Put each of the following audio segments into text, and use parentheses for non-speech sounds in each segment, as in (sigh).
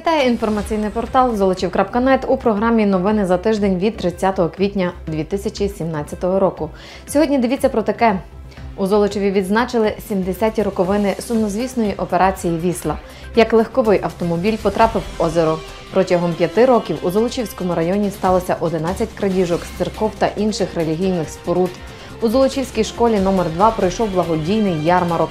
Вітає інформаційний портал Золочів.нет у програмі Новини за тиждень від 30 квітня 2017 року. Сьогодні дивіться про таке. У Золочеві відзначили 70-ті роковини сумнозвісної операції Вісла. Як легковий автомобіль потрапив в озеро. Протягом п'яти років у Золочівському районі сталося 11 крадіжок з церков та інших релігійних споруд. У Золочівській школі номер 2 пройшов благодійний ярмарок.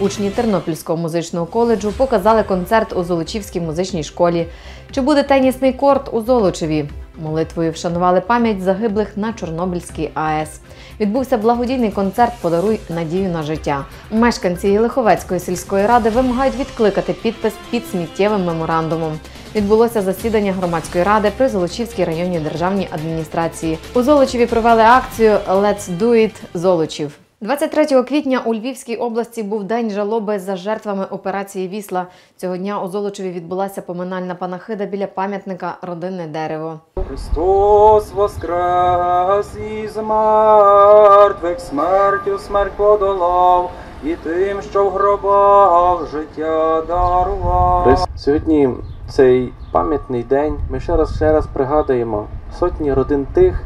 Учні Тернопільського музичного коледжу показали концерт у Золочівській музичній школі. Чи буде тенісний корт у Золочеві? Молитвою вшанували пам'ять загиблих на Чорнобильській АЕС. Відбувся благодійний концерт Подаруй надію на життя. Мешканці Єлиховецької сільської ради вимагають відкликати підпис під сміттєвим меморандумом. Відбулося засідання громадської ради при Золочівській районній державній адміністрації. У Золочеві провели акцію Let's do it Золочів. 23 квітня у Львівській області був день жалоби за жертвами операції Вісла. Цього дня у Золочеві відбулася поминальна панахида біля пам'ятника Родинне дерево. Христос воскрес із мертвих, смертю смерть подолав, і тим, що в гробах життя дарував. Сьогодні цей пам'ятний день. Ми ще раз ще раз пригадуємо сотні родин тих,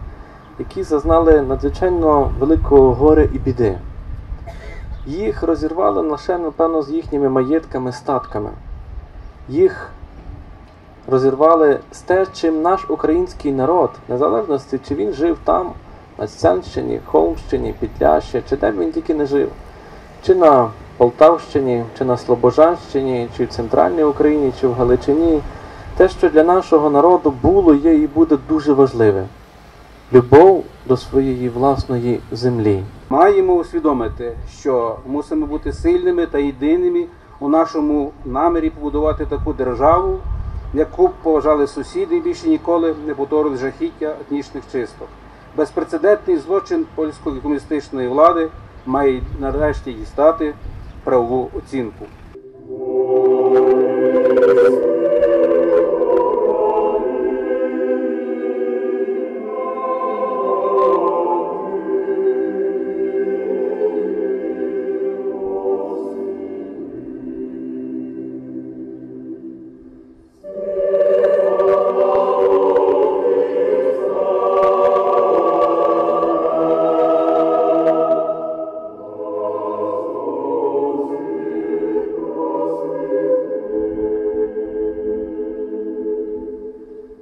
які зазнали надзвичайно великого горя і біди. Їх розірвали лише, напевно, з їхніми маєтками, статками. Їх розірвали з те, чим наш український народ, незалежності, чи він жив там, на Сянщині, Холмщині, Підлящі, чи де він тільки не жив, чи на Полтавщині, чи на Слобожанщині, чи в Центральній Україні, чи в Галичині, те, що для нашого народу було, є і буде дуже важливе любов до своєї власної землі. Маємо усвідомити, що мусимо бути сильними та єдиними у нашому намірі побудувати таку державу, яку б поважали сусіди і більше ніколи не повторили жахіття етнічних чисток. Безпрецедентний злочин польської комуністичної влади має нарешті дістати правову оцінку.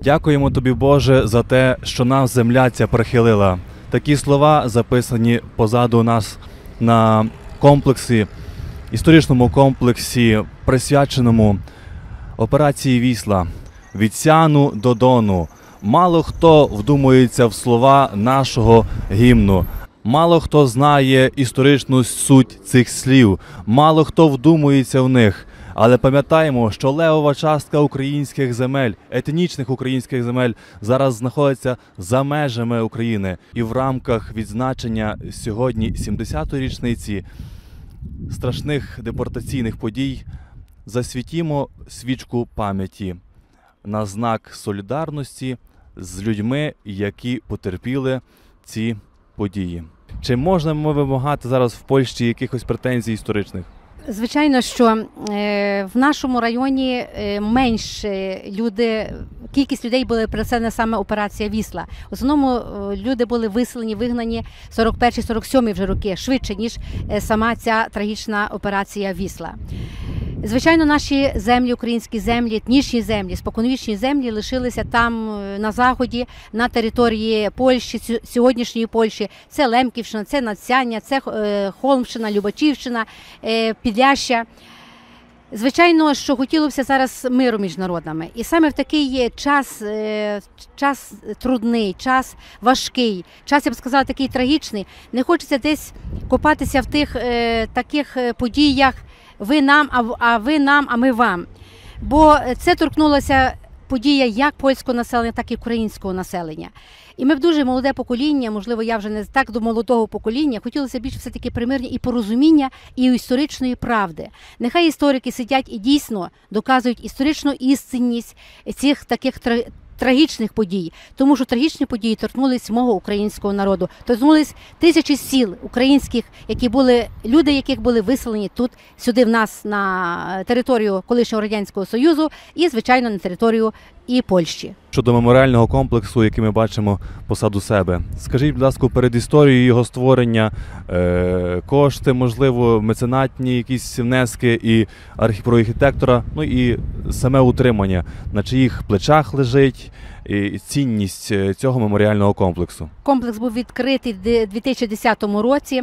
Дякуємо тобі, Боже, за те, що нас земля ця прихилила. Такі слова записані позаду нас на комплексі, історичному комплексі, присвяченому операції Вісла від Сяну до Дону. Мало хто вдумується в слова нашого гімну. Мало хто знає історичну суть цих слів, мало хто вдумується в них. Але пам'ятаємо, що левова частка українських земель, етнічних українських земель, зараз знаходиться за межами України, і в рамках відзначення сьогодні 70-ї річниці страшних депортаційних подій засвітімо свічку пам'яті на знак солідарності з людьми, які потерпіли ці події. Чи можна ми вимагати зараз в Польщі якихось претензій історичних? Звичайно, що е, в нашому районі е, менше люди, кількість людей були переселені саме операція Вісла. В основному е, люди були виселені, вигнані 41-47 вже роки, швидше ніж сама ця трагічна операція Вісла. Звичайно, наші землі, українські землі, етнічні землі, споконвічні землі лишилися там е, на заході, на території Польщі, сьогоднішньої Польщі. Це Лемківщина, це Надцяння, це е, Холмщина, Любачівщина, е, Підляща. Звичайно, що хотілося зараз миру між народами, і саме в такий час, час трудний, час важкий, час я б сказала, такий трагічний. Не хочеться десь копатися в тих таких подіях. Ви нам, а ви нам, а ми вам. Бо це торкнулося подія як польського населення, так і українського населення. І ми б дуже молоде покоління, можливо, я вже не так до молодого покоління, хотілося більше все таки примирення і порозуміння і історичної правди. Нехай історики сидять і дійсно доказують історичну істинність цих таких трагічних подій, тому що трагічні події торкнулись мого українського народу, торкнулись тисячі сіл українських, які були люди, яких були виселені тут сюди в нас на територію колишнього радянського союзу, і звичайно на територію і Польщі. Щодо меморіального комплексу, який ми бачимо посаду себе. Скажіть, будь ласка, перед історією його створення е, кошти, можливо, меценатні якісь внески і про архітектора, ну і саме утримання, на чиїх плечах лежить і цінність е, цього меморіального комплексу. Комплекс був відкритий в 2010 році.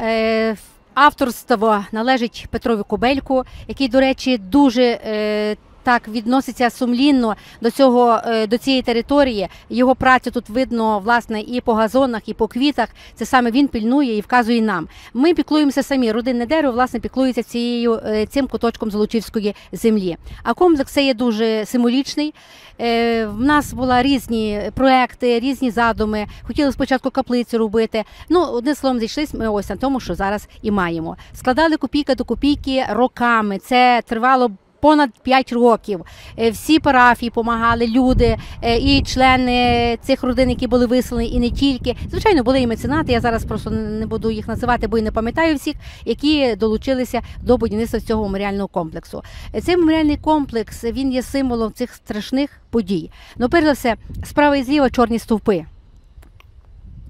Е, Авторство належить Петрові Кобельку, який, до речі, дуже е, так відноситься сумлінно до цього е, до цієї території. Його працю тут видно власне і по газонах, і по квітах. Це саме він пільнує і вказує нам. Ми піклуємося самі. Родинне дерево власне піклується цією е, цим куточком Золочівської землі. А комплекс це є дуже символічний. Е, В нас були різні проекти, різні задуми. Хотіли спочатку каплицю робити. Ну, одним словом, зійшлись ми ось на тому, що зараз і маємо. Складали копійка до копійки роками. Це тривало. Понад 5 років Е, всі парафії допомагали, люди е, і члени цих родин, які були виселені, і не тільки. Звичайно, були і меценати. Я зараз просто не буду їх називати, бо й не пам'ятаю всіх, які долучилися до будівництва цього меморіального комплексу. Е, Цей меморіальний комплекс він є символом цих страшних подій. Ну, перш за все, справа і зліва чорні стовпи.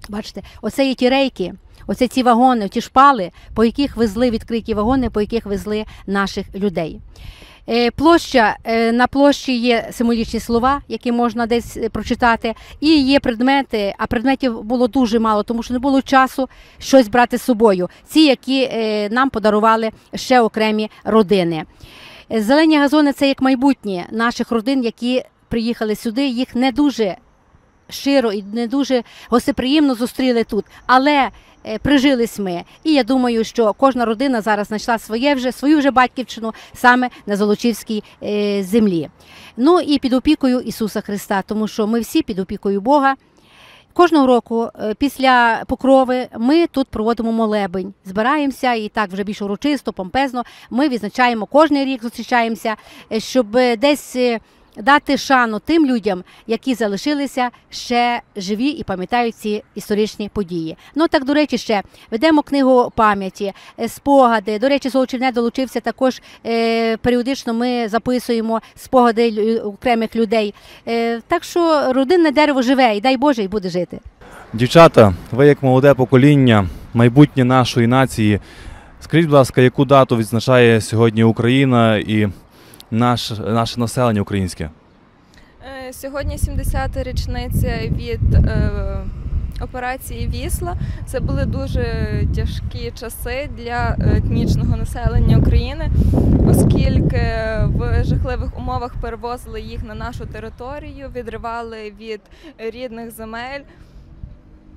Бачите, оце є ті рейки. Оце ці вагони, ті шпали, по яких везли відкриті вагони, по яких везли наших людей. Е, Площа е, на площі є символічні слова, які можна десь е, прочитати, і є предмети. А предметів було дуже мало, тому що не було часу щось брати з собою. Ці, які нам подарували ще окремі родини. Зелені газони це як майбутнє наших родин, які приїхали сюди. Їх не дуже щиро і не дуже гостеприємно зустріли тут. Але прижились ми. І я думаю, що кожна родина зараз знайшла своє вже свою вже батьківщину саме на Золочівській е, землі. Ну і під опікою Ісуса Христа, тому що ми всі під опікою Бога. Кожного року е, після покрови ми тут проводимо молебень, збираємося і так вже більш урочисто, помпезно. Ми відзначаємо кожний рік, зустрічаємося, е, щоб е, десь е, дати шану тим людям, які залишилися ще живі і пам'ятають ці історичні події. Ну так до речі, ще ведемо книгу пам'яті, е, спогади. До речі, Золочівне долучився також. е, Періодично ми записуємо спогади окремих людей. Е, Так що родинне дерево живе, і дай Боже, і буде жити. Дівчата, ви як молоде покоління, майбутнє нашої нації. Скажіть, будь ласка, яку дату відзначає сьогодні Україна і наш, наше населення українське? Е, Сьогодні 70-та річниця від е, операції Вісла. Це були дуже тяжкі часи для етнічного населення України, оскільки в жахливих умовах перевозили їх на нашу територію, відривали від рідних земель.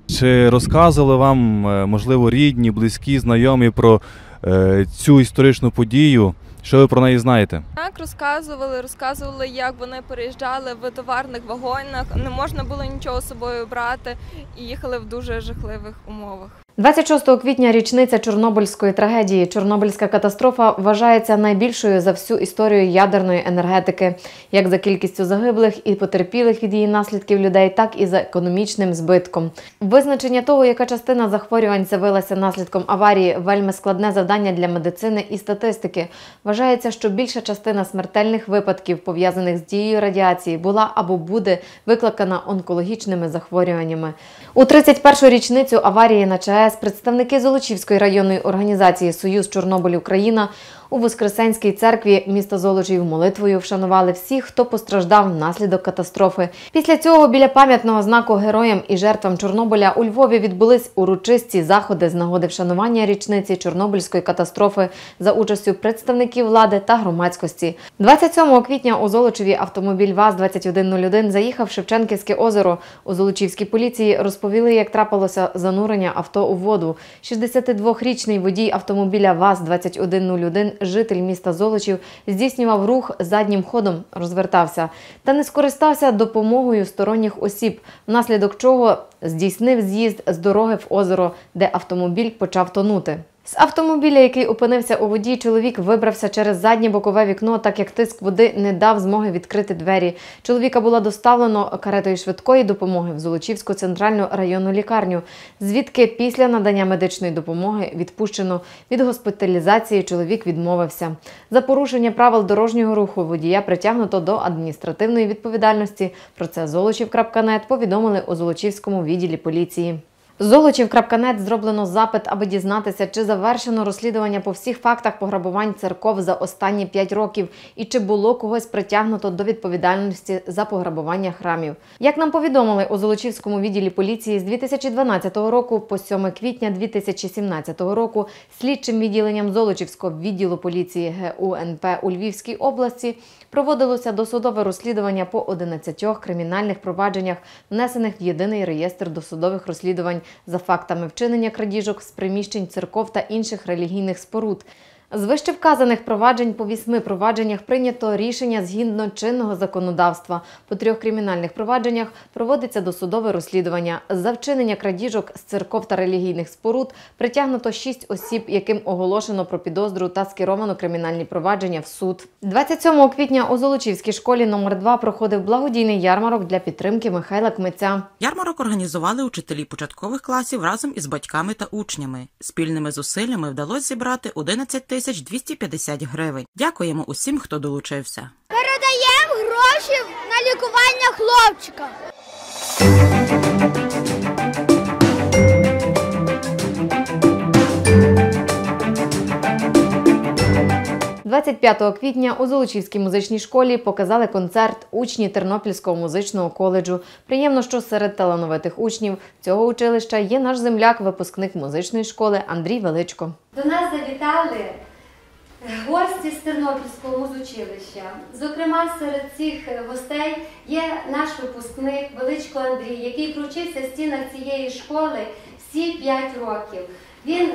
Чи розказували вам, е, можливо, рідні, близькі, знайомі про е, цю історичну подію? Що ви про неї знаєте? Так розказували, розказували, як вони переїжджали в товарних вагонах. Не можна було нічого з собою брати і їхали в дуже жахливих умовах. 26 квітня річниця Чорнобильської трагедії. Чорнобильська катастрофа вважається найбільшою за всю історію ядерної енергетики, як за кількістю загиблих і потерпілих від її наслідків людей, так і за економічним збитком. Визначення того, яка частина захворювань з'явилася наслідком аварії, вельми складне завдання для медицини і статистики. Вважається, що більша частина смертельних випадків, пов'язаних з дією радіації, була або буде викликана онкологічними захворюваннями. У 31-ю річницю аварії на ЧАЕС представники Золочівської районної організації Союз Чорнобиль Україна у Воскресенській церкві міста Золочів молитвою вшанували всіх, хто постраждав внаслідок катастрофи. Після цього біля пам'ятного знаку героям і жертвам Чорнобиля у Львові відбулись урочисті заходи з нагоди вшанування річниці Чорнобильської катастрофи за участю представників влади та громадськості. 27 квітня у Золочеві автомобіль ВАЗ-2101 заїхав в Шевченківське озеро. У Золочівській поліції розповіли, як трапилося занурення авто у воду. 62-річний водій автомобіля ВАЗ-2101, житель міста Золочів, здійснював рух заднім ходом, розвертався та не скористався допомогою сторонніх осіб, внаслідок чого здійснив з'їзд з дороги в озеро, де автомобіль почав тонути. З автомобіля, який опинився у воді, чоловік вибрався через заднє бокове вікно, так як тиск води не дав змоги відкрити двері. Чоловіка було доставлено каретою швидкої допомоги в Золочівську центральну районну лікарню, звідки після надання медичної допомоги відпущено від госпіталізації. Чоловік відмовився. За порушення правил дорожнього руху водія притягнуто до адміністративної відповідальності. Про це Золочів.нет повідомили у Золочівському відділі поліції. Золочів.нет зроблено запит, аби дізнатися, чи завершено розслідування по всіх фактах пограбувань церков за останні 5 років і чи було когось притягнуто до відповідальності за пограбування храмів. Як нам повідомили у Золочівському відділі поліції з 2012 року по 7 квітня 2017 року слідчим відділенням Золочівського відділу поліції ГУНП у Львівській області проводилося досудове розслідування по 11 кримінальних провадженнях, внесених в єдиний реєстр досудових розслідувань за фактами вчинення крадіжок з приміщень церков та інших релігійних споруд. З вище вказаних проваджень по вісьми провадженнях прийнято рішення згідно чинного законодавства. По трьох кримінальних провадженнях проводиться досудове розслідування. За вчинення крадіжок з церков та релігійних споруд притягнуто шість осіб, яким оголошено про підозру та скеровано кримінальні провадження в суд. 27 квітня у Золочівській школі номер 2 проходив благодійний ярмарок для підтримки Михайла Кмиця. Ярмарок організували учителі початкових класів разом із батьками та учнями. Спільними зусиллями вдалося зібрати 11 тисяч 250 гривень. Дякуємо усім, хто долучився. Передаємо гроші на лікування хлопчика. 25 квітня у Золочівській музичній школі показали концерт учні Тернопільського музичного коледжу. Приємно, що серед талановитих учнів цього училища є наш земляк, випускник музичної школи Андрій Величко. До нас завітали гості з Тернопільського музучилища. Зокрема, серед цих гостей є наш випускник Величко Андрій, який провчився в стінах цієї школи всі 5 років. Він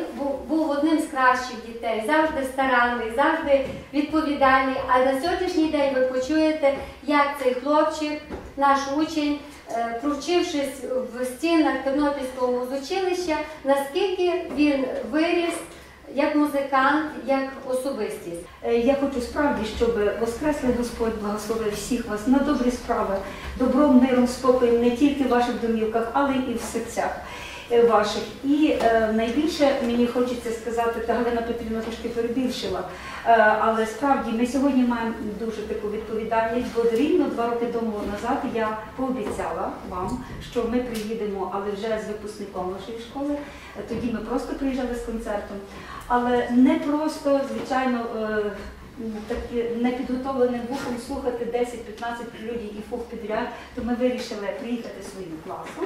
був одним з кращих дітей, завжди старанний, завжди відповідальний. А на сьогоднішній день ви почуєте, як цей хлопчик, наш учень, е, провчившись в стінах Тернопільського музучилища, наскільки він виріс як музикант, як особистість. Е, Я хочу справді, щоб Воскресний Господь благословив всіх вас на добрі справи, добром, миром, спокоєм не тільки в ваших домівках, але і в серцях ваших. І е, найбільше мені хочеться сказати, та Галина Петрівна трошки перебільшила, е, але справді ми сьогодні маємо дуже таку відповідальність, бо рівно два роки тому назад я пообіцяла вам, що ми приїдемо, але вже з випускником нашої школи. Е, Тоді ми просто приїжджали з концертом. Але не просто, звичайно, е, таки непідготовленим вухом слухати 10-15 прелюдій і фух підряд, то ми вирішили приїхати своїм класом.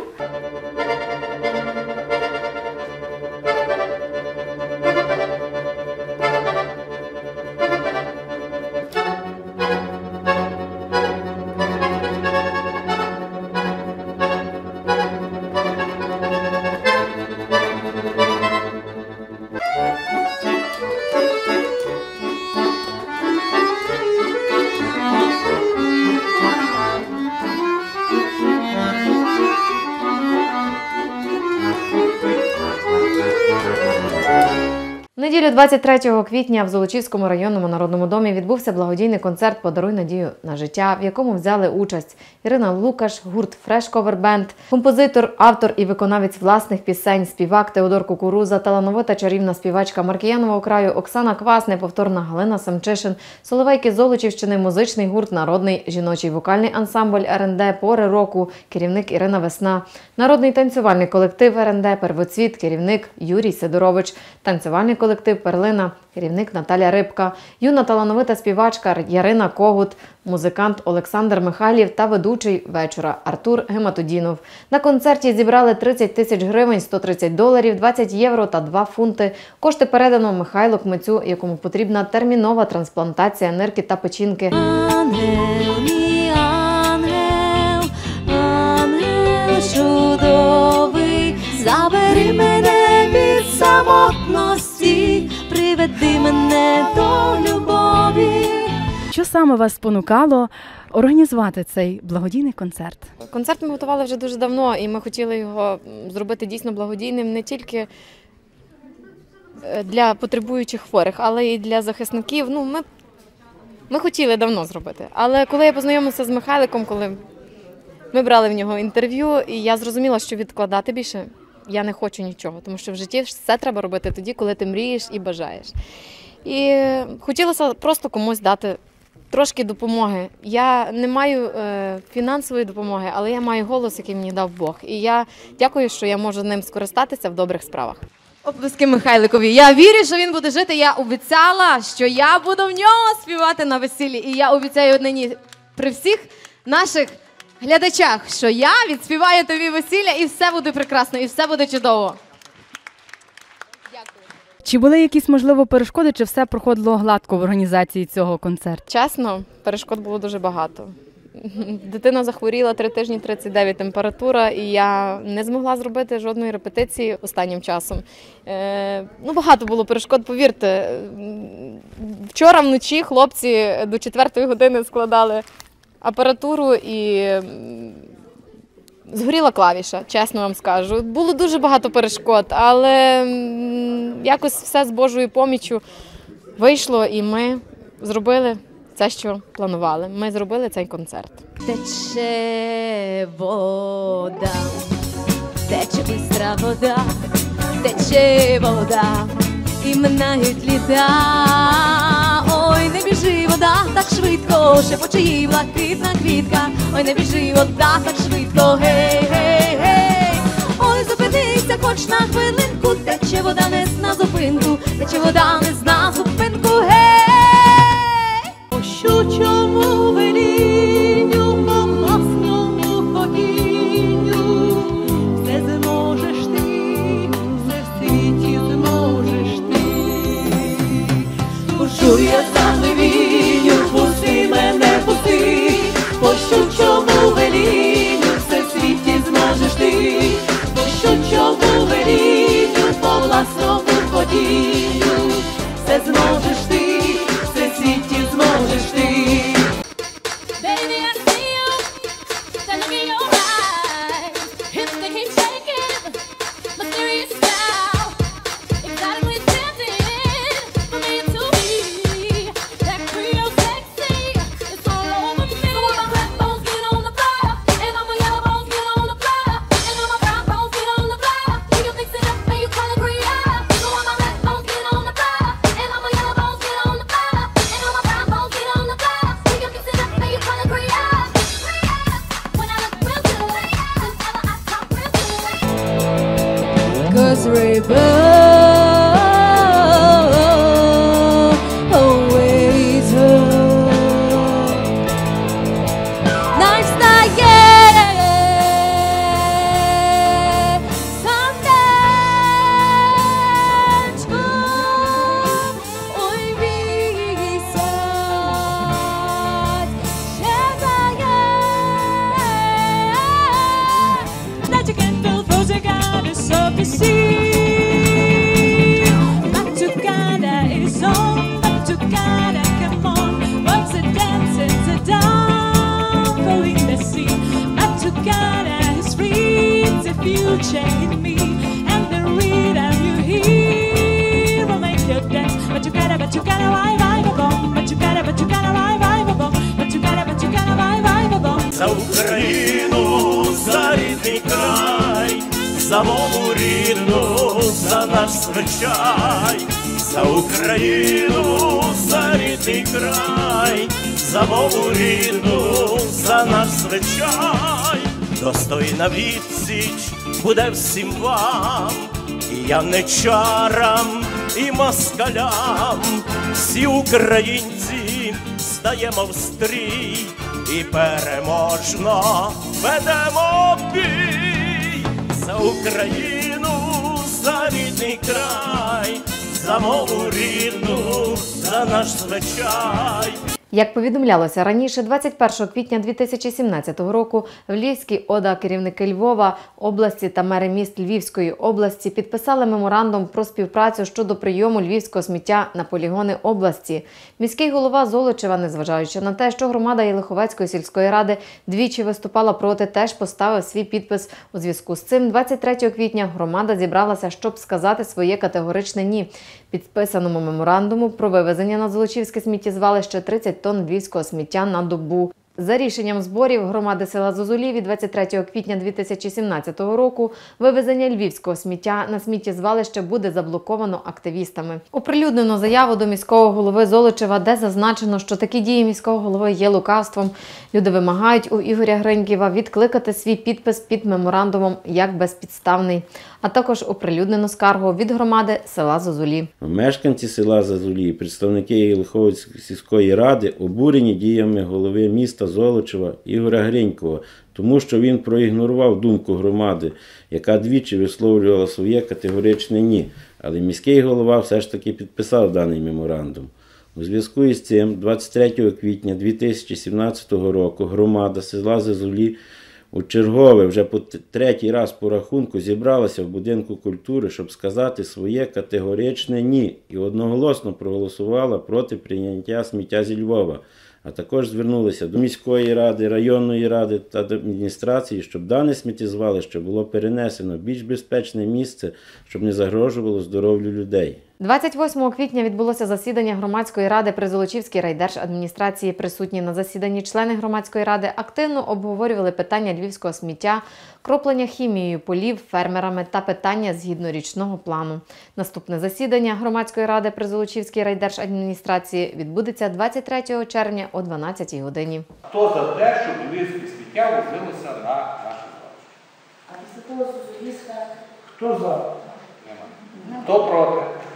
Неділю 23 квітня в Золочівському районному народному домі відбувся благодійний концерт Подаруй надію на життя, в якому взяли участь Ірина Лукаш, гурт Cover Band, композитор, автор і виконавець власних пісень, співак Теодор Кукуруза, талановита чарівна співачка Маркіянового краю Оксана Квас, неповторна Галина Самчишин, Соловейки Золочівщини, музичний гурт Народний жіночий вокальний ансамбль РНД Пори року, керівник Ірина Весна, народний танцювальний колектив РНД Первоцвіт, керівник Юрій Сидорович, танцювальний колектив Перлина, керівник Наталя Рибка, юна талановита співачка Ярина Когут, музикант Олександр Михайлів та ведучий вечора Артур Гематодінов. На концерті зібрали 30 тисяч гривень, 130 доларів, 20 євро та 2 фунти. Кошти передано Михайлу Кмицю, якому потрібна термінова трансплантація нирки та печінки. Приведи мене до любові. Що саме вас спонукало організувати цей благодійний концерт? Концерт ми готували вже дуже давно, і ми хотіли його зробити дійсно благодійним не тільки е, для потребуючих хворих, але і для захисників. Ну, ми, ми хотіли давно зробити. Але коли я познайомилася з Михайликом, коли ми брали в нього інтерв'ю, і я зрозуміла, що відкладати більше я не хочу нічого, тому що в житті все треба робити тоді, коли ти мрієш і бажаєш. І хотілося просто комусь дати трошки допомоги. Я не маю е, фінансової допомоги, але я маю голос, який мені дав Бог. І я дякую, що я можу ним скористатися в добрих справах. Оплески Михайликові. Я вірю, що він буде жити. Я обіцяла, що я буду в нього співати на весіллі. І я обіцяю нині при всіх наших глядачах, що я відспіваю тобі весілля, і все буде прекрасно, і все буде чудово. Чи були якісь можливо перешкоди, чи все проходило гладко в організації цього концерту? Чесно, перешкод було дуже багато. (laughs) Дитина захворіла три тижні 39 температура, і я не змогла зробити жодної репетиції останнім часом. Е, ну, багато було перешкод, повірте. Вчора вночі хлопці до четвертої години складали апаратуру і згоріла клавіша, чесно вам скажу. Було дуже багато перешкод, але якось все з Божою поміччю вийшло, і ми зробили це, що планували. Ми зробили цей концерт. Тече вода, тече бистра вода, тече вода, і минають літа. Вода так швидко, шепоче їй блакитна квітка. Ой, не біжи вода так швидко, гей, гей, гей. Ой, зупинися хоч на хвилинку, тече вода не зна зупинку, тече вода не зна зупинку, гей. що щучому мову рідну, за наш звичай, за Україну, за рідний край, за мову рідну, за наш звичай, достойна відсіч буде всім вам, і яничарам, і москалям, всі українці стаємо в стрій і переможно ведемо бій Україну, за рідний край, за мову рідну, за наш звичай. Як повідомлялося раніше, 21 квітня 2017 року в Львівській ОДА керівники Львова області та мери міст Львівської області підписали меморандум про співпрацю щодо прийому львівського сміття на полігони області. Міський голова Золочева, незважаючи на те, що громада Єлиховецької сільської ради двічі виступала проти, теж поставив свій підпис. У зв'язку з цим 23 квітня громада зібралася, щоб сказати своє категоричне ні підписаному меморандуму про вивезення на Золочівське сміттєзвалище 30 тонн львівського сміття на добу. За рішенням зборів громади села Зозулі від 23 квітня 2017 року вивезення львівського сміття на сміттєзвалище буде заблоковано активістами. Оприлюднено заяву до міського голови Золочева, де зазначено, що такі дії міського голови є лукавством. Люди вимагають у Ігоря Гриньківа відкликати свій підпис під меморандумом як безпідставний, а також оприлюднено скаргу від громади села Зозулі. Мешканці села Зазулі, представники Єлиховської сільської ради обурені діями голови міста Золочева Ігоря Гринькова, тому що він проігнорував думку громади, яка двічі висловлювала своє категоричне ні. Але міський голова все ж таки підписав даний меморандум. У зв'язку із цим, 23 квітня 2017 року, громада села Зазулі у чергове вже по третій раз по рахунку зібралася в будинку культури, щоб сказати своє категоричне ні, і одноголосно проголосувала проти прийняття сміття зі Львова. А також звернулися до міської ради, районної ради та до адміністрації, щоб дане сміттєзвалище було перенесено в більш безпечне місце, щоб не загрожувало здоров'ю людей. 28 квітня відбулося засідання громадської ради при Золочівській райдержадміністрації. Присутні на засіданні члени громадської ради активно обговорювали питання львівського сміття, кроплення хімією полів фермерами та питання згідно річного плану. Наступне засідання громадської ради при Золочівській райдержадміністрації відбудеться 23 червня о 12 годині. Хто за те, щоб львівське сміття возилося на наше звалище? А після того Хто за? Хто проти?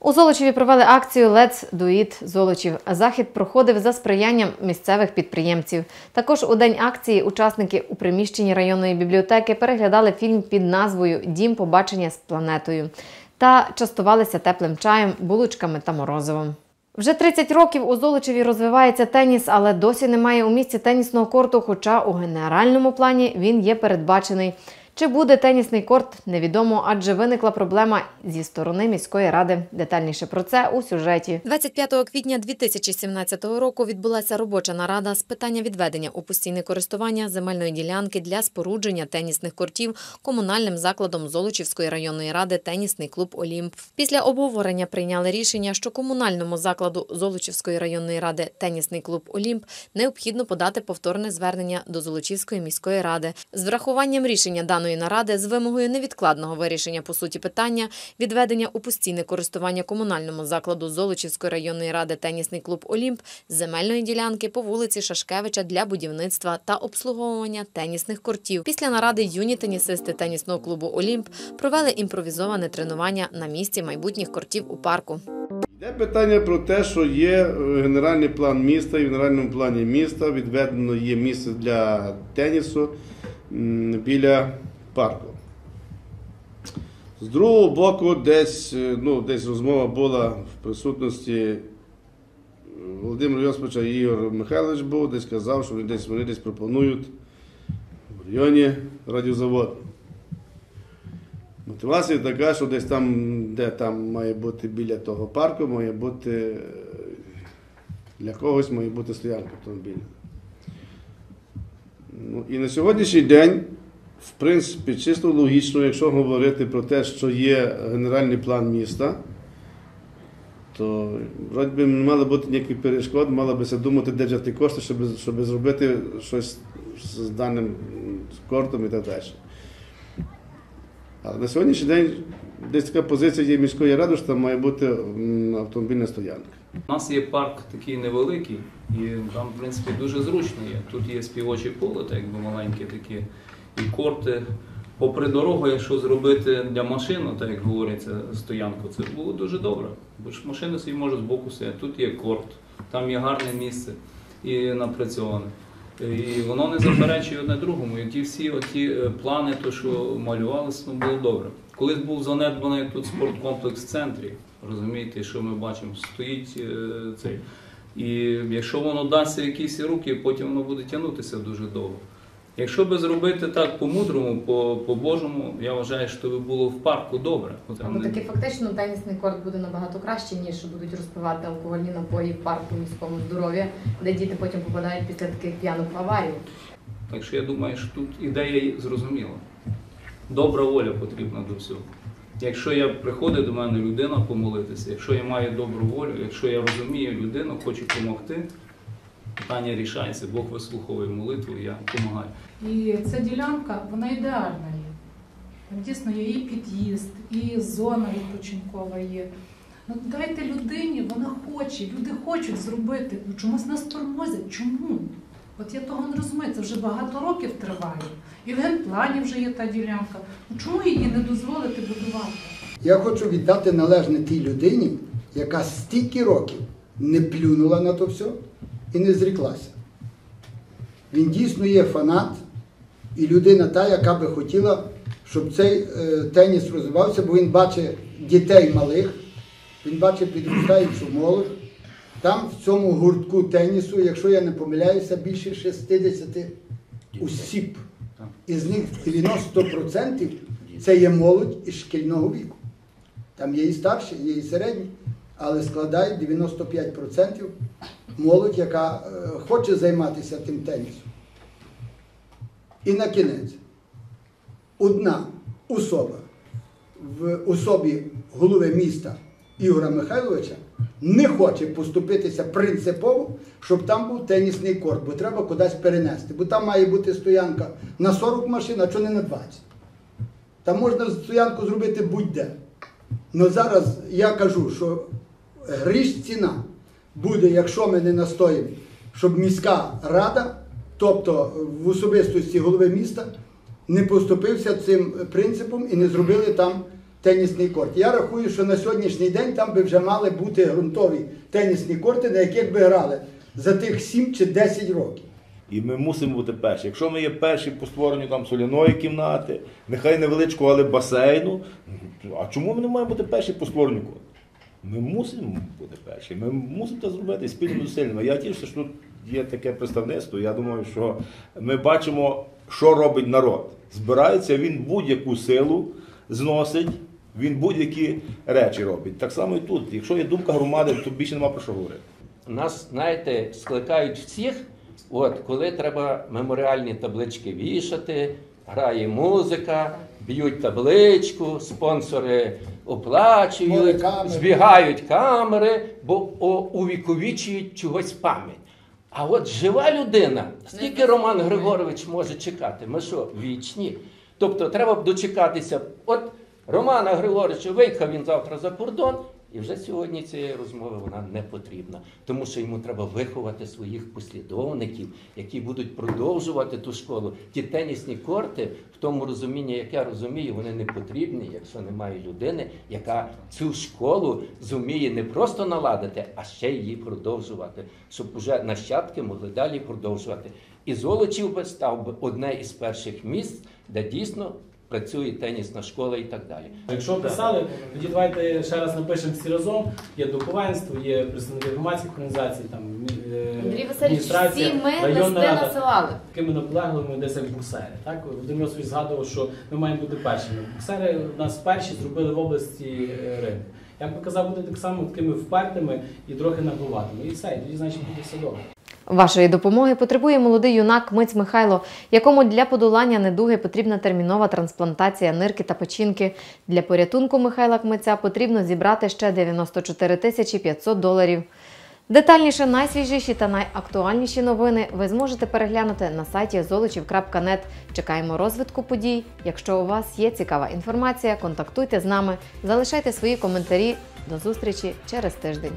У Золочеві провели акцію Do It Золочів. Захід проходив за сприянням місцевих підприємців. Також у день акції учасники у приміщенні районної бібліотеки переглядали фільм під назвою Дім побачення з планетою та частувалися теплим чаєм, булочками та морозивом. Вже 30 років у Золочеві розвивається теніс, але досі немає у місті тенісного корту, хоча у генеральному плані він є передбачений. Чи буде тенісний корт, невідомо, адже виникла проблема зі сторони міської ради. Детальніше про це у сюжеті. 25 квітня 2017 року відбулася робоча нарада з питання відведення у постійне користування земельної ділянки для спорудження тенісних кортів комунальним закладом Золочівської районної ради тенісний клуб Олімп. Після обговорення прийняли рішення, що комунальному закладу Золочівської районної ради тенісний клуб Олімп необхідно подати повторне звернення до Золочівської міської ради з врахуванням рішення даної наради з вимогою невідкладного вирішення по суті питання відведення у постійне користування комунальному закладу Золочівської районної ради тенісний клуб Олімп земельної ділянки по вулиці Шашкевича для будівництва та обслуговування тенісних кортів. Після наради юні тенісисти тенісного клубу Олімп провели імпровізоване тренування на місці майбутніх кортів у парку. Йде питання про те, що є е, генеральний план міста, і в генеральному плані міста відведено є місце для тенісу біля парку. З другого боку, десь, е, ну, десь розмова була в присутності е, Володимира Йосиповича і Ігор Михайлович був, десь казав, що вони десь, вони десь пропонують в районі радіозаводу. Мотивація така, що десь там, де там має бути біля того парку, має бути е, для когось має бути стоянка автомобільна. Ну, і на сьогоднішній день, в принципі, чисто логічно, якщо говорити про те, що є генеральний план міста, то вроді би не мало бути ніяких перешкод, мало би думати, де взяти кошти, щоб, щоб зробити щось з даним кортом і так далі. Але на сьогоднішній день десь така позиція є міської ради, що там має бути автомобільна стоянка. У нас є парк такий невеликий, і там, в принципі, дуже зручно є. Тут є співоче поле, так якби маленьке такі, і корти. Попри дорогу, якщо зробити для машин, так як говориться, стоянку, це було дуже добре. Бо ж машина собі може збоку стояти. Тут є корт, там є гарне місце і напрацьоване. І воно не заперечує одне другому. І ті всі оті е, плани, то що малювалися, ну було добре. Колись був занедбаний тут спорткомплекс в центрі. Розумієте, що ми бачимо, стоїть е, цей. І якщо воно дасться якісь руки, потім воно буде тягнутися дуже довго. Якщо би зробити так по-мудрому, по- по-божому, я вважаю, що би було в парку добре. Ну, таки фактично тенісний корт буде набагато краще, ніж будуть розпивати алкогольні напої в парку міському здоров'я, де діти потім попадають після таких п'яних в аварію. Так що я думаю, що тут ідея зрозуміла. Добра воля потрібна до всього. Якщо я приходить до мене людина помолитися, якщо я маю добру волю, якщо я розумію людину, хочу допомогти, питання рішається, Бог вислуховує молитву, я допомагаю. І ця ділянка, вона ідеальна є. Там дійсно є і під'їзд, і зона відпочинкова є. Ну дайте людині, вона хоче, люди хочуть зробити. Ну чомусь нас тормозять. Чому? От я того не розумію, це вже багато років триває. І в генплані вже є та ділянка. Ну чому її не дозволити будувати? Я хочу віддати належне тій людині, яка стільки років не плюнула на то все і не зріклася. Він дійсно є фанат і людина та, яка би хотіла, щоб цей е, теніс розвивався, бо він бачить дітей малих, він бачить підростаючу молодь. Там в цьому гуртку тенісу, якщо я не помиляюся, більше 60 осіб. Із них 90% це є молодь із шкільного віку. Там є і старші, є і середні, але складають 95% молодь, яка е, хоче займатися тим тенісом. І на кінець, одна особа в особі голови міста Ігора Михайловича не хоче поступитися принципово, щоб там був тенісний корт, бо треба кудись перенести. Бо там має бути стоянка на 40 машин, а що не на 20. Там можна стоянку зробити будь-де. Ну зараз я кажу, що гріш ціна буде, якщо ми не настоїмо, щоб міська рада, тобто в особистості голови міста, не поступився цим принципом і не зробили там тенісний корт. Я рахую, що на сьогоднішній день там би вже мали бути ґрунтові тенісні корти, на яких би грали за тих 7 чи 10 років. І ми мусимо бути перші. Якщо ми є перші по створенню там соляної кімнати, нехай невеличкого, але басейну. А чому ми не маємо бути перші по створенню? Ми мусимо бути перші. Ми мусимо це зробити спільними зусиллями. Я тішуся, що тут є таке представництво. Я думаю, що ми бачимо, що робить народ. Збирається він будь-яку силу зносить. Він будь-які речі робить. Так само і тут. Якщо є думка громади, то більше нема про що говорити. Нас, знаєте, скликають всіх, от, коли треба меморіальні таблички вішати, грає музика, б'ють табличку, спонсори оплачують, збігають камери, бо увіковічують чогось пам'ять. А от жива людина, скільки Роман Григорович може чекати? Ми що, вічні? Тобто треба б дочекатися. От Романа Григоровича виїхав він завтра за кордон, і вже сьогодні цієї розмови вона не потрібна, тому що йому треба виховати своїх послідовників, які будуть продовжувати ту школу. Ті тенісні корти, в тому розумінні, як я розумію, вони не потрібні, якщо немає людини, яка цю школу зуміє не просто наладити, а ще її продовжувати, щоб уже нащадки могли далі продовжувати. І Золочів би став би одне із перших місць, де дійсно працює тенісна школа і так далі. Якщо писали, тоді давайте ще раз напишемо всі разом. Є духовенство, є представники громадських організацій, там е, Андрій Васильович, всі ми районна листи рада. насилали. Такими наполегливими десь як буксери. Так Володимир Йосифович згадував, що ми маємо бути першими. Буксери у нас перші зробили в області е, ринок. Я б казав, бути так само такими впертими і трохи набуватими. І все, і тоді значить буде все добре. Вашої допомоги потребує молодий юнак Миць Михайло, якому для подолання недуги потрібна термінова трансплантація нирки та печінки. Для порятунку Михайла Кмиця потрібно зібрати ще 94 тисячі 500 доларів. Детальніше найсвіжіші та найактуальніші новини ви зможете переглянути на сайті золочів.нет. Чекаємо розвитку подій. Якщо у вас є цікава інформація, контактуйте з нами, залишайте свої коментарі. До зустрічі через тиждень.